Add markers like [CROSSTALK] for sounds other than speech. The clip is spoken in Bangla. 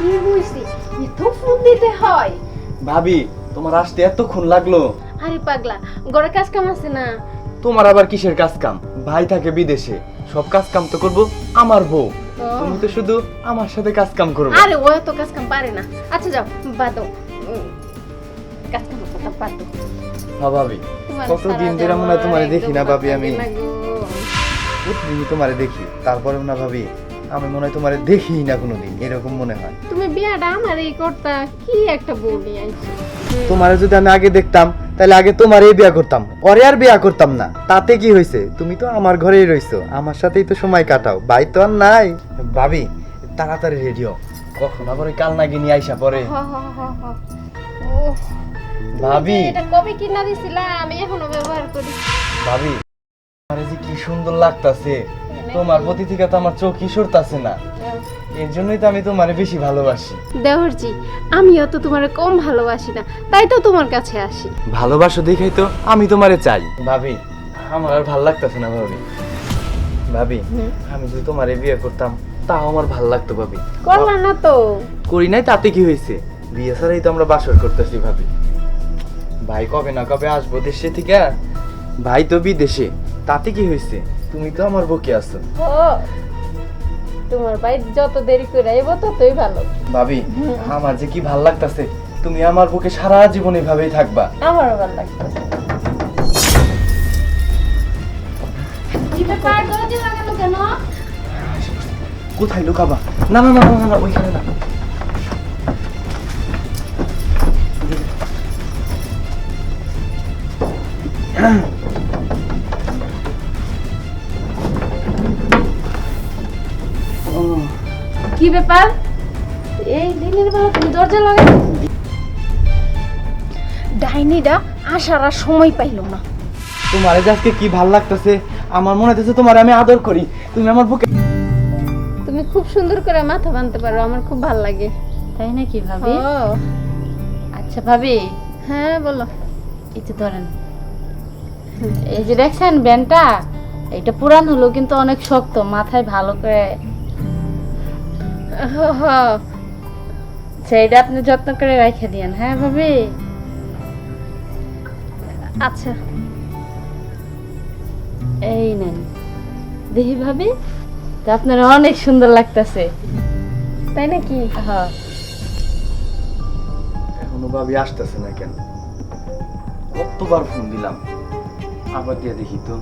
কি হইছে? এত ফোন দিতে হয়। ভাবি তোমার আসতে এতক্ষণ লাগল। আরে পাগলা ঘরে কাজ কাম আছে না? তোমার আবার কিসের কাজ কাম ভাই থাকে বিদেশে। সব কাজ কাম তো করব আমার বউ। তুমি তো শুধু আমার সাথে কাজ কাম করবে। আরে ও এত কাজ কাম পারে না। আচ্ছা যাও বাদ দাও। কাজ কাম বাদ দাও। হ্যাঁ ভাবি। কতদিন সারা ধরে মনে তোমারে দেখি না ভাবি আমি। প্রতিদিনই তোমারে দেখি তারপরেও না ভাবি। আমি মনে হয় তোমারে দেখি না কোনোদিন এরকম মনে হয়। তুমি বিয়াটা আমার এই করতা কি একটা বউ নিয়ে আইছো? তোমারে যদি আমি আগে দেখতাম তাহলে আগে তোমারই বিয়া করতাম। পরে আর বিয়া করতাম না। তাতে কি হয়েছে তুমি তো আমার ঘরেই রইছো। আমার সাথেই তো সময় কাটাও। ভাই তো আর নাই। ভাবি তাড়াতাড়ি রেডিও কখন আবার ওই কাল নাগিনি আইসা পরে? হ হ হ হ। ওহ, ভাবি। এটা কবে কিনা দিছিলা? আমি এখনও ব্যবহার করি। ভাবি। আরে যে কি সুন্দর লাগতাছে তোমার প্রতি থেকে তো আমার চোখই সরতাছে না। এর জন্যই তো আমি তোমারে বেশি ভালোবাসি। দেওরজি আমিও তো তোমার কম ভালোবাসি না তাই তো তোমার কাছে আসি। ভালোবাসো দেখাই তো আমি তোমারে চাই। ভাবি আমার আর ভালো লাগতেছে না ভাবি। ভাবি আমি যদি তোমারে বিয়ে করতাম তাও আমার ভালো লাগতো ভাবি। করলা না তো। করি নাই তাতে কি হয়েছে? বিয়ে ছাড়াই তো আমরা বাসর করতেছি ভাবি। ভাই কবে না কবে আসব দেশে থেকে ভাই তো বিদেশে। তাতে কি হয়েছে? তুমি তো আমার বুকে আছো। ও তোমার ভাই যত দেরি করে আইব ততই ভালো। ভাবি আমার যে কি ভালো লাগতাছে তুমি আমার বুকে সারা জীবন এভাবেই থাকবা। আমারও ভালো লাগতেছে কোথায় লুকাবা? না না না না, না না ওইখানে না। কি ব্যাপার? এই দিনের বেলা তুমি দরজা লাগাই ডাইনিটা আসার আর সময় পাইলো না। তোমার যে আজকে কি ভালো লাগতেছে আমার মনে হচ্ছে তোমার আমি আদর করি। তুমি আমার বুকে তুমি খুব সুন্দর করে মাথা বানতে পারো আমার খুব ভালো লাগে। তাই নাকি ভাবি? আচ্ছা ভাবি। হ্যাঁ বলো। এই তো ধরেন। এই যে দেখছেন ব্যান্ডটা এটা পুরান হলো কিন্তু অনেক শক্ত মাথায় ভালো করে। [LAUGHS] সেইটা আপনি যত্ন করে রেখে দিয়েন হ্যাঁ ভাবি? আচ্ছা। এই নেন। দেখি ভাবি, তো আপনার অনেক সুন্দর লাগতেছে। তাই নাকি? হ্যাঁ। এখনও ভাবি আসতেছে না কেন? কতবার ফোন দিলাম। আবার দিয়ে দেখি তো।